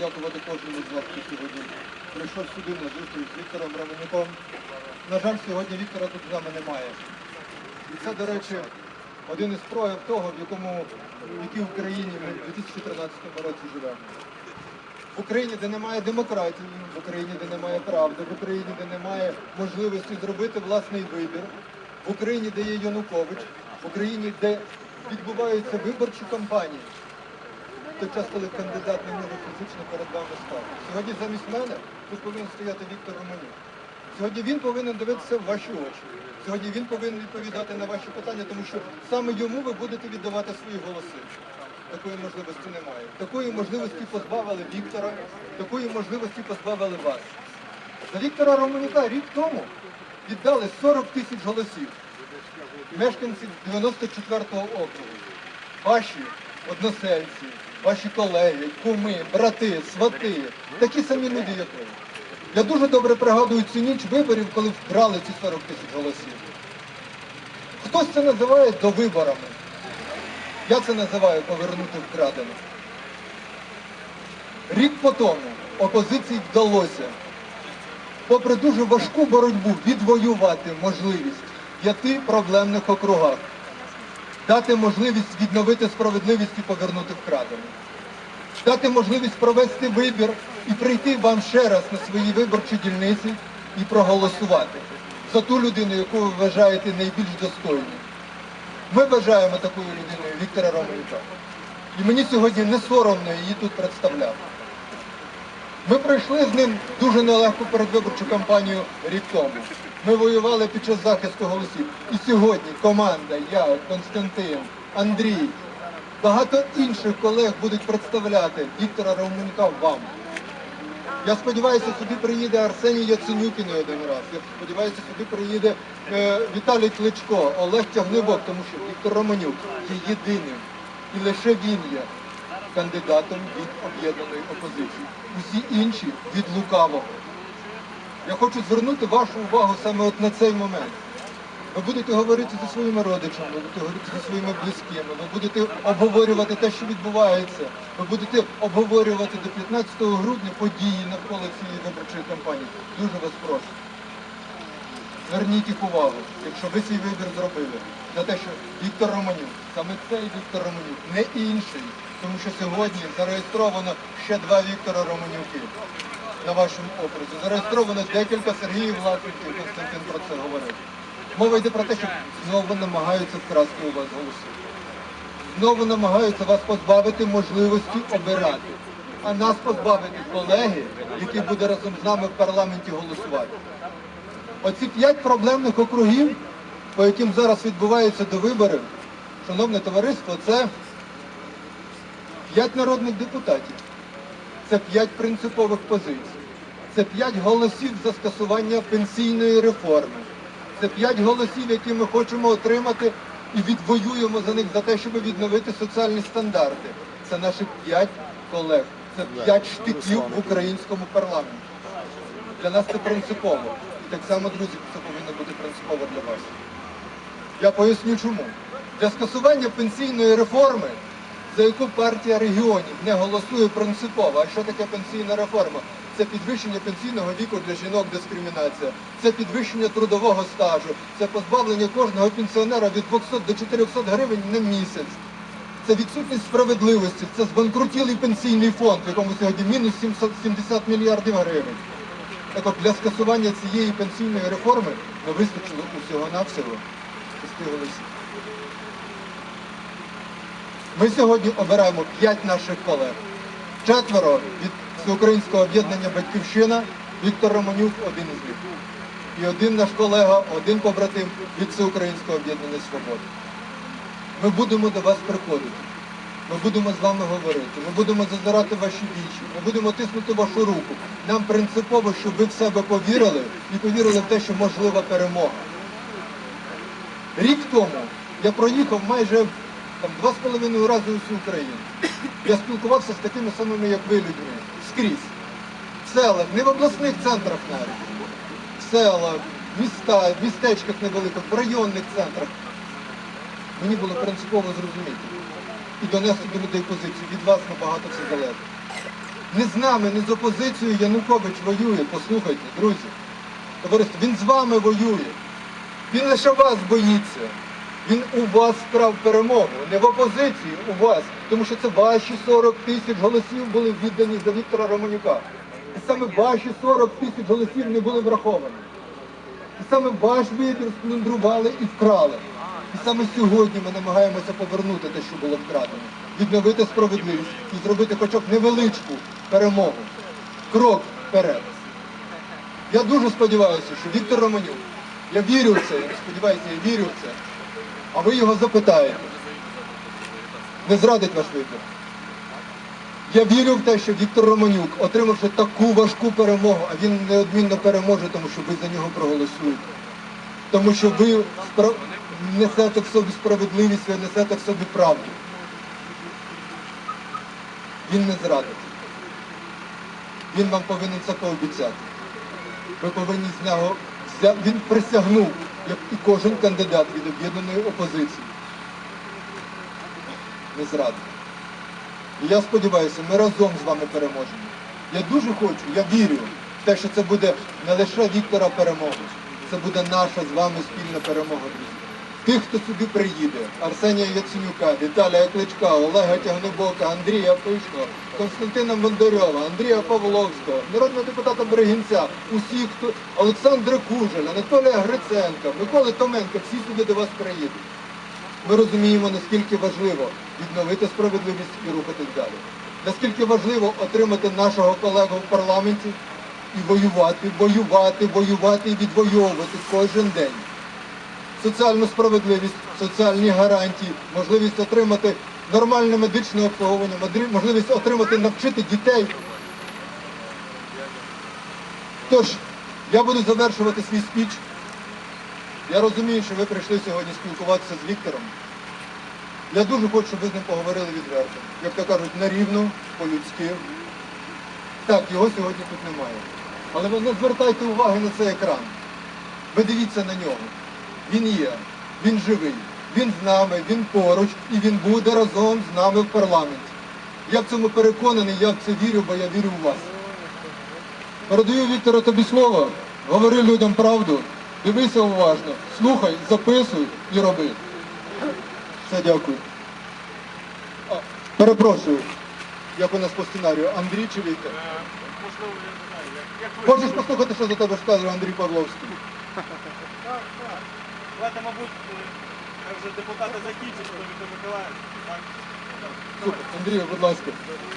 подякувати кожному з вас, хто сьогодні прийшов сюди на зустріч з Віктором Романюком. На жаль, сьогодні Віктора тут з нами немає. І це, до речі, один із прояв того, в якому в якій Україні ми в 2013 році живемо. В Україні, де немає демократії, в Україні, де немає правди, в Україні, де немає можливості зробити власний вибір, в Україні, де є Янукович, в Україні, де відбуваються виборчі кампанії. Той час, коли кандидат не може фізично перед вами стати. Сьогодні замість мене тут повинен стояти Віктор Романюк. Сьогодні він повинен дивитися в ваші очі. Сьогодні він повинен відповідати на ваші питання, тому що саме йому ви будете віддавати свої голоси. Такої можливості немає. Такої можливості позбавили Віктора, такої можливості позбавили вас. За Віктора Романюка рік тому віддали 40 тисяч голосів. Мешканці 94-го округу. Ваші односельці, ваші колеги, куми, брати, свати, такі самі люди, як ви. Я дуже добре пригадую цю ніч виборів, коли вкрали ці 40 тисяч голосів. Хтось це називає довиборами. Я це називаю повернути вкрадене. Рік по тому опозиції вдалося, попри дуже важку боротьбу, відвоювати можливість п'яти проблемних округах, дати можливість відновити справедливість і повернути вкрадене, дати можливість провести вибір і прийти вам ще раз на свої виборчі дільниці і проголосувати за ту людину, яку ви вважаєте найбільш достойною. Ми вважаємо такою людиною Віктора Романюка. І мені сьогодні не соромно її тут представляти. Ми пройшли з ним дуже нелегку передвиборчу кампанію рік тому. Ми воювали під час захисту голосів. І сьогодні команда, я, Константин, Андрій, багато інших колег будуть представляти Віктора Романюка вам. Я сподіваюся, сюди приїде Арсеній Яценюкін один раз. Я сподіваюся, сюди приїде е, Віталій Кличко, Олег Тягнибок, тому що Віктор Романюк є єдиним. І лише він є кандидатом від об'єднаної опозиції. Усі інші від лукавого. Я хочу звернути вашу увагу саме от на цей момент. Ви будете говорити зі своїми родичами, ви будете говорити зі своїми близькими, ви будете обговорювати те, що відбувається. Ви будете обговорювати до 15 грудня події навколо цієї виборчої кампанії. Дуже вас прошу. Зверніть їх увагу, якщо ви свій вибір зробили, на те, що Віктор Романюк, саме цей Віктор Романюк, не інший, тому що сьогодні зареєстровано ще два Віктора Романюки на вашому окрузі. Зареєстровано декілька Сергіїв Власенків, Константин про це говорив. Мова йде про те, що знову намагаються вкрасти у вас голоси. Знову намагаються вас позбавити можливості обирати, а нас позбавити колеги, який буде разом з нами в парламенті голосувати. Оці п'ять проблемних округів, по яким зараз відбуваються до виборів, шановне товариство, це п'ять народних депутатів, це п'ять принципових позицій, це п'ять голосів за скасування пенсійної реформи, це п'ять голосів, які ми хочемо отримати і відвоюємо за них за те, щоб відновити соціальні стандарти. Це наші п'ять колег, це п'ять штиків в українському парламенті. Для нас це принципово. І так само, друзі, це повинно бути принципово для вас. Я поясню чому. Для скасування пенсійної реформи, за яку партія регіонів не голосує принципово. А що таке пенсійна реформа? Це підвищення пенсійного віку для жінок дискримінація, це підвищення трудового стажу, це позбавлення кожного пенсіонера від 200 до 400 гривень на місяць. Це відсутність справедливості, це збанкрутілий пенсійний фонд, в якому сьогодні мінус 770 мільярдів гривень. От для скасування цієї пенсійної реформи не вистачило усього-навсього шести голосів. Ми сьогодні обираємо п'ять наших колег. Четверо від Всеукраїнського об'єднання Батьківщина, Віктор Романюк один із них. І один наш колега, один побратим від Всеукраїнського об'єднання Свобода. Ми будемо до вас приходити. Ми будемо з вами говорити, ми будемо зазирати ваші вічі, ми будемо тиснути вашу руку. Нам принципово, щоб ви в себе повірили і повірили в те, що можлива перемога. Рік тому я проїхав майже там, два з половиною рази усю Україну. Я спілкувався з такими самими, як ви, людьми, скрізь. В селах, не в обласних центрах навіть. В селах, міста, в містечках невеликих, в районних центрах. Мені було принципово зрозуміти і донести до людей позицію. Від вас набагато все залежить. Не з нами, не з опозицією Янукович воює. Послухайте, друзі. Товариство, він з вами воює. Він лише вас боїться. Він у вас вкрав перемогу, не в опозиції у вас. Тому що це ваші 40 тисяч голосів були віддані за Віктора Романюка. І саме ваші 40 тисяч голосів не були враховані. І саме ваш вибір сплюндрували і вкрали. І саме сьогодні ми намагаємося повернути те, що було вкрадено, відновити справедливість і зробити хоча б невеличку перемогу. Крок вперед. Я дуже сподіваюся, що Віктор Романюк, я вірю в це, я сподіваюся, я вірю в це, а ви його запитаєте. Не зрадить ваш вибір. Я вірю в те, що Віктор Романюк, отримавши таку важку перемогу, а він неодмінно переможе, тому що ви за нього проголосуєте. Тому що ви спра- несете в собі справедливість, ви несете в собі правду. Він не зрадить. Він вам повинен це пообіцяти. Ви повинні з нього взя- Він присягнув, як і кожен кандидат від об'єднаної опозиції. Не зрадить. І я сподіваюся, ми разом з вами переможемо. Я дуже хочу, я вірю в те, що це буде не лише Віктора перемога, це буде наша з вами спільна перемога, друзі. Тих, хто сюди приїде, Арсенія Яценюка, Віталія Кличка, Олега Тягнебока, Андрія Пишного, Константина Бондарьова, Андрія Павловського, народного депутата Берегінця, усіх, хто Олександра Кужель, Анатолія Гриценка, Миколи Томенка, всі сюди до вас приїдуть. Ми розуміємо, наскільки важливо відновити справедливість і рухатись далі. Наскільки важливо отримати нашого колегу в парламенті і воювати, воювати, воювати і відвоювати кожен день. Соціальну справедливість, соціальні гарантії, можливість отримати нормальне медичне обслуговування, можливість отримати, навчити дітей. Тож, я буду завершувати свій спіч. Я розумію, що ви прийшли сьогодні спілкуватися з Віктором. Я дуже хочу, щоб ви з ним поговорили відверто. Як то кажуть, на рівну, по-людськи. Так, його сьогодні тут немає. Але ви не звертайте уваги на цей екран. Ви дивіться на нього. Він є, він живий, він з нами, він поруч і він буде разом з нами в парламенті. Я в цьому переконаний, я в це вірю, бо я вірю в вас. Передаю Віктору тобі слово, говори людям правду, дивися уважно, слухай, записуй і роби. Все, дякую. А, перепрошую, як у нас по сценарію, Андрій чи Віктор? Можливо, я не знаю, як, як ви... Хочеш послухати, що за тебе сказав Андрій Павловський? Так, так. Давайте, мабуть, хай вже депутати закінчать, то Миколаївич. Андрію, будь ласка.